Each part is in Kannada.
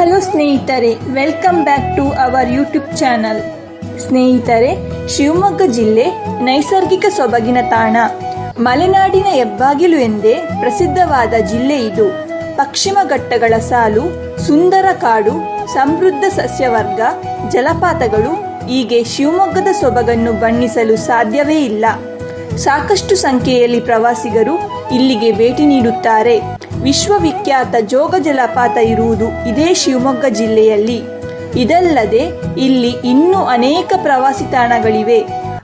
ಹಲೋ ಸ್ನೇಹಿತರೆ welcome back to our YouTube channel ಸ್ನೇಹಿತರೆ, ಶಿವಮೊಗ್ಗ ಜಿಲ್ಲೆ ನೈಸರ್ಗಿಕ ಸೊಬಗಿನ ತಾಣ. ಮಲೆನಾಡಿನ ಹೆಬ್ಬಾಗಿಲು ಎಂದೇ ಪ್ರಸಿದ್ಧವಾದ ಜಿಲ್ಲೆ ಇದು. ಪಶ್ಚಿಮ ಘಟ್ಟಗಳ ಸಾಲು, ಸುಂದರ ಕಾಡು, ಸಮೃದ್ಧ ಸಸ್ಯವರ್ಗ, ಜಲಪಾತಗಳು ಹೀಗೆ ಶಿವಮೊಗ್ಗದ ಸೊಬಗನ್ನು ಬಣ್ಣಿಸಲು ಸಾಧ್ಯವೇ ಇಲ್ಲ. ಸಾಕಷ್ಟು ಸಂಖ್ಯೆಯಲ್ಲಿ ಪ್ರವಾಸಿಗರು ಇಲ್ಲಿಗೆ ಭೇಟಿ ನೀಡುತ್ತಾರೆ. ವಿಶ್ವವಿಖ್ಯಾತ ಜೋಗ ಜಲಪಾತ ಇರುವುದು ಇದೇ ಶಿವಮೊಗ್ಗ ಜಿಲ್ಲೆಯಲ್ಲಿ. ಇದಲ್ಲದೆ ಇಲ್ಲಿ ಇನ್ನೂ ಅನೇಕ ಪ್ರವಾಸಿ ತಾಣಗಳಿವೆ.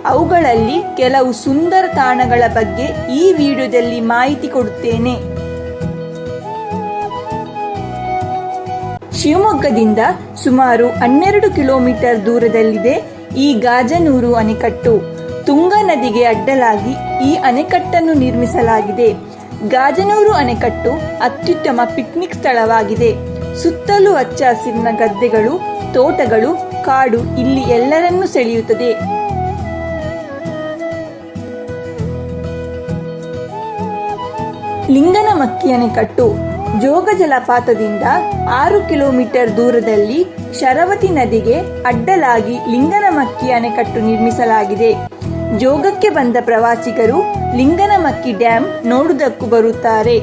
ಅವುಗಳಲ್ಲಿ ಕೆಲವು ಸುಂದರ ತಾಣಗಳ ಬಗ್ಗೆ ಈ ವಿಡಿಯೋದಲ್ಲಿ ಮಾಹಿತಿ ಕೊಡುತ್ತೇನೆ. ಶಿವಮೊಗ್ಗದಿಂದ ಸುಮಾರು ಹನ್ನೆರಡು ಕಿಲೋಮೀಟರ್ ದೂರದಲ್ಲಿದೆ ಈ ಗಾಜನೂರು ಅಣೆಕಟ್ಟು. ತುಂಗಾ ನದಿಗೆ ಅಡ್ಡಲಾಗಿ ಈ ಅಣೆಕಟ್ಟನ್ನು ನಿರ್ಮಿಸಲಾಗಿದೆ. ಗಾಜನೂರು ಅಣೆಕಟ್ಟು ಅತ್ಯುತ್ತಮ ಪಿಕ್ನಿಕ್ ಸ್ಥಳವಾಗಿದೆ. ಸುತ್ತಲೂ ಹಚ್ಚ ಹಸಿರಿನ ಗದ್ದೆಗಳು, ತೋಟಗಳು, ಕಾಡು ಇಲ್ಲಿ ಎಲ್ಲರನ್ನೂ ಸೆಳೆಯುತ್ತದೆ. ಲಿಂಗನಮಕ್ಕಿ ಅಣೆಕಟ್ಟು ಜೋಗ ಜಲಪಾತದಿಂದ ಆರು ಕಿಲೋಮೀಟರ್ ದೂರದಲ್ಲಿ ಶರವತಿ ನದಿಗೆ ಅಡ್ಡಲಾಗಿ ಲಿಂಗನಮಕ್ಕಿ ಅಣೆಕಟ್ಟು ನಿರ್ಮಿಸಲಾಗಿದೆ. ಜೋಗಕ್ಕೆ ಬಂದ ಪ್ರವಾಸಿಗರು ಲಿಂಗನಮಕ್ಕಿ ಡ್ಯಾಂ ನೋಡುವುದಕ್ಕೂ ಬರುತ್ತಾರೆ.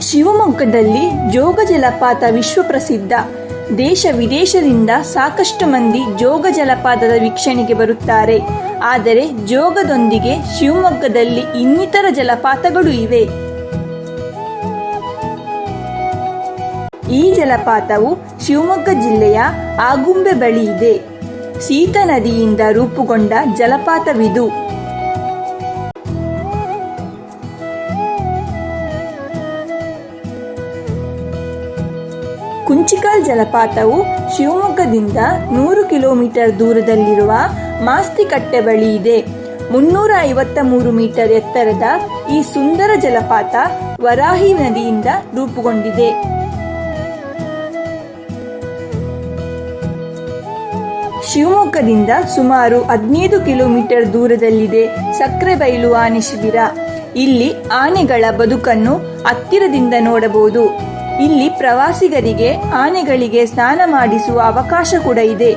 ಶಿವಮೊಗ್ಗದಲ್ಲಿ ಜೋಗ ಜಲಪಾತ ವಿಶ್ವ ಪ್ರಸಿದ್ಧ. ದೇಶ ವಿದೇಶದಿಂದ ಸಾಕಷ್ಟು ಮಂದಿ ಜೋಗ ಜಲಪಾತದ ವೀಕ್ಷಣೆಗೆ ಬರುತ್ತಾರೆ. ಆದರೆ ಜೋಗದೊಂದಿಗೆ ಶಿವಮೊಗ್ಗದಲ್ಲಿ ಇನ್ನಿತರ ಜಲಪಾತಗಳು ಇವೆ. ಈ ಜಲಪಾತವು ಶಿವಮೊಗ್ಗ ಜಿಲ್ಲೆಯ ಆಗುಂಬೆ ಬಳಿ ಇದೆ. ಸೀತ ನದಿಯಿಂದ ರೂಪುಗೊಂಡ ಜಲಪಾತವಿದು. ಕುಂಚಿಕಾಲ್ ಜಲಪಾತವು ಶಿವಮೊಗ್ಗದಿಂದ ನೂರು ಕಿಲೋಮೀಟರ್ ದೂರದಲ್ಲಿರುವ ಮಾಸ್ತಿಕಟ್ಟೆ ಬಳಿ ಇದೆ. ಮುನ್ನೂರ ಐವತ್ತ ಮೂರು ಮೀಟರ್ ಎತ್ತರದ ಈ ಸುಂದರ ಜಲಪಾತ ವರಾಹಿ ನದಿಯಿಂದ ರೂಪುಗೊಂಡಿದೆ. ಶಿವಮೊಗ್ಗದಿಂದ ಸುಮಾರು ಹದಿನೈದು ಕಿಲೋಮೀಟರ್ ದೂರದಲ್ಲಿದೆ ಸಕ್ಕರೆಬೈಲು ಆನೆ ಶಿಬಿರ. ಇಲ್ಲಿ ಆನೆಗಳ ಬದುಕನ್ನು ಹತ್ತಿರದಿಂದ ನೋಡಬಹುದು. ಇಲ್ಲಿ ಪ್ರವಾಸಿಗರಿಗೆ ಆನೆಗಳಿಗೆ ಸ್ನಾನ ಮಾಡಿಸುವ ಅವಕಾಶ ಕೂಡ ಇದೆ.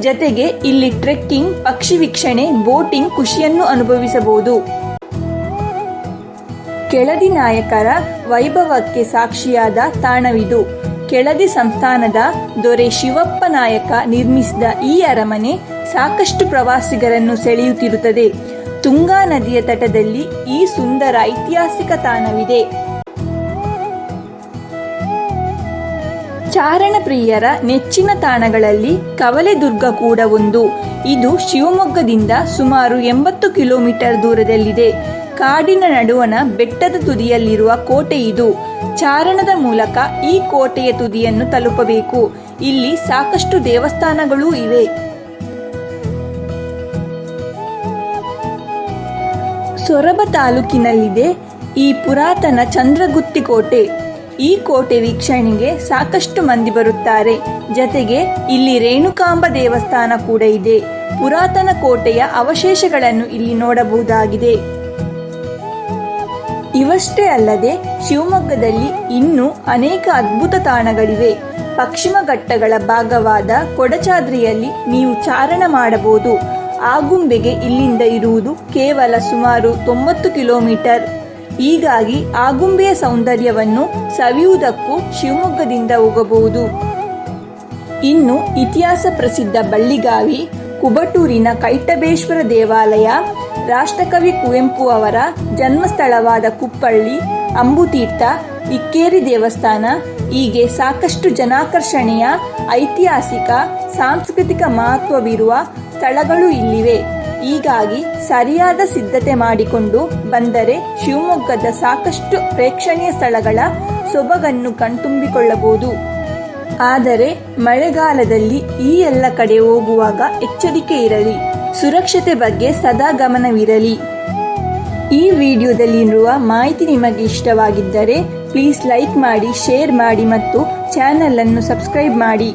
ಜತೆಗೆ ಇಲ್ಲಿ ಟ್ರೆಕ್ಕಿಂಗ್, ಪಕ್ಷಿ ವೀಕ್ಷಣೆ, ಬೋಟಿಂಗ್ ಖುಷಿಯನ್ನು ಅನುಭವಿಸಬಹುದು. ಕೆಳದಿ ನಾಯಕರ ವೈಭವಕ್ಕೆ ಸಾಕ್ಷಿಯಾದ ತಾಣವಿದು. ಕೆಳದಿ ಸಂಸ್ಥಾನದ ದೊರೆ ಶಿವಪ್ಪ ನಾಯಕ ನಿರ್ಮಿಸಿದ ಈ ಅರಮನೆ ಸಾಕಷ್ಟು ಪ್ರವಾಸಿಗರನ್ನು ಸೆಳೆಯುತ್ತಿರುತ್ತದೆ. ತುಂಗಾ ನದಿಯ ತಟದಲ್ಲಿ ಈ ಸುಂದರ ಐತಿಹಾಸಿಕ ತಾಣವಿದೆ. ಚಾರಣ ಪ್ರಿಯರ ನೆಚ್ಚಿನ ತಾಣಗಳಲ್ಲಿ ಕವಲೆದುರ್ಗ ಕೂಡ ಒಂದು. ಇದು ಶಿವಮೊಗ್ಗದಿಂದ ಸುಮಾರು ಎಂಬತ್ತು ಕಿಲೋಮೀಟರ್ ದೂರದಲ್ಲಿದೆ. ಕಾಡಿನ ನಡುವಣ ಬೆಟ್ಟದ ತುದಿಯಲ್ಲಿರುವ ಕೋಟೆ ಇದು. ಚಾರಣದ ಮೂಲಕ ಈ ಕೋಟೆಯ ತುದಿಯನ್ನು ತಲುಪಬೇಕು. ಇಲ್ಲಿ ಸಾಕಷ್ಟು ದೇವಸ್ಥಾನಗಳೂ ಇವೆ. ಸೊರಬ ತಾಲೂಕಿನಲ್ಲಿದೆ ಈ ಪುರಾತನ ಚಂದ್ರಗುತ್ತಿ ಕೋಟೆ. ಈ ಕೋಟೆ ವೀಕ್ಷಣೆಗೆ ಸಾಕಷ್ಟು ಮಂದಿ ಬರುತ್ತಾರೆ. ಜತೆಗೆ ಇಲ್ಲಿ ರೇಣುಕಾಂಬ ದೇವಸ್ಥಾನ ಕೂಡ ಇದೆ. ಪುರಾತನ ಕೋಟೆಯ ಅವಶೇಷಗಳನ್ನು ಇಲ್ಲಿ ನೋಡಬಹುದಾಗಿದೆ. ಇವಷ್ಟೇ ಅಲ್ಲದೆ ಶಿವಮೊಗ್ಗದಲ್ಲಿ ಇನ್ನೂ ಅನೇಕ ಅದ್ಭುತ ತಾಣಗಳಿವೆ. ಪಶ್ಚಿಮ ಘಟ್ಟಗಳ ಭಾಗವಾದ ಕೊಡಚಾದ್ರಿಯಲ್ಲಿ ನೀವು ಚಾರಣ ಮಾಡಬಹುದು. ಆಗುಂಬೆಗೆ ಇಲ್ಲಿಂದ ಇರುವುದು ಕೇವಲ ಸುಮಾರು ತೊಂಬತ್ತು ಕಿಲೋಮೀಟರ್. ಹೀಗಾಗಿ ಆಗುಂಬೆಯ ಸೌಂದರ್ಯವನ್ನು ಸವಿಯುವುದಕ್ಕೂ ಶಿವಮೊಗ್ಗದಿಂದ ಹೋಗಬಹುದು. ಇನ್ನು ಇತಿಹಾಸ ಪ್ರಸಿದ್ಧ ಬಳ್ಳಿಗಾವಿ, ಕುಬಟೂರಿನ ಕೈಟಬೇಶ್ವರ ದೇವಾಲಯ ರಾಷ್ಟ್ರಕವಿ ಕುವೆಂಪು ಅವರ ಜನ್ಮಸ್ಥಳವಾದ ಕುಪ್ಪಳ್ಳಿ, ಅಂಬುತೀರ್ಥ, ಇಕ್ಕೇರಿ ದೇವಸ್ಥಾನ ಹೀಗೆ ಸಾಕಷ್ಟು ಜನಾಕರ್ಷಣೆಯ ಐತಿಹಾಸಿಕ, ಸಾಂಸ್ಕೃತಿಕ ಮಹತ್ವವಿರುವ ಸ್ಥಳಗಳು ಇಲ್ಲಿವೆ. ಹೀಗಾಗಿ ಸರಿಯಾದ ಸಿದ್ಧತೆ ಮಾಡಿಕೊಂಡು ಬಂದರೆ ಶಿವಮೊಗ್ಗದ ಸಾಕಷ್ಟು ಪ್ರೇಕ್ಷಣೀಯ ಸ್ಥಳಗಳ ಸೊಬಗನ್ನು ಕಣ್ತುಂಬಿಕೊಳ್ಳಬಹುದು. ಆದರೆ ಮಳೆಗಾಲದಲ್ಲಿ ಈ ಎಲ್ಲ ಕಡೆ ಹೋಗುವಾಗ ಎಚ್ಚರಿಕೆ ಇರಲಿ. ಸುರಕ್ಷತೆ ಬಗ್ಗೆ ಸದಾ ಗಮನವಿರಲಿ. ಈ ವಿಡಿಯೋದಲ್ಲಿರುವ ಮಾಹಿತಿ ನಿಮಗೆ ಇಷ್ಟವಾಗಿದ್ದರೆ ಪ್ಲೀಸ್ ಲೈಕ್ ಮಾಡಿ ಶೇರ್ ಮಾಡಿ ಮತ್ತು ಚಾನಲನ್ನು ಸಬ್ಸ್ಕ್ರೈಬ್ ಮಾಡಿ.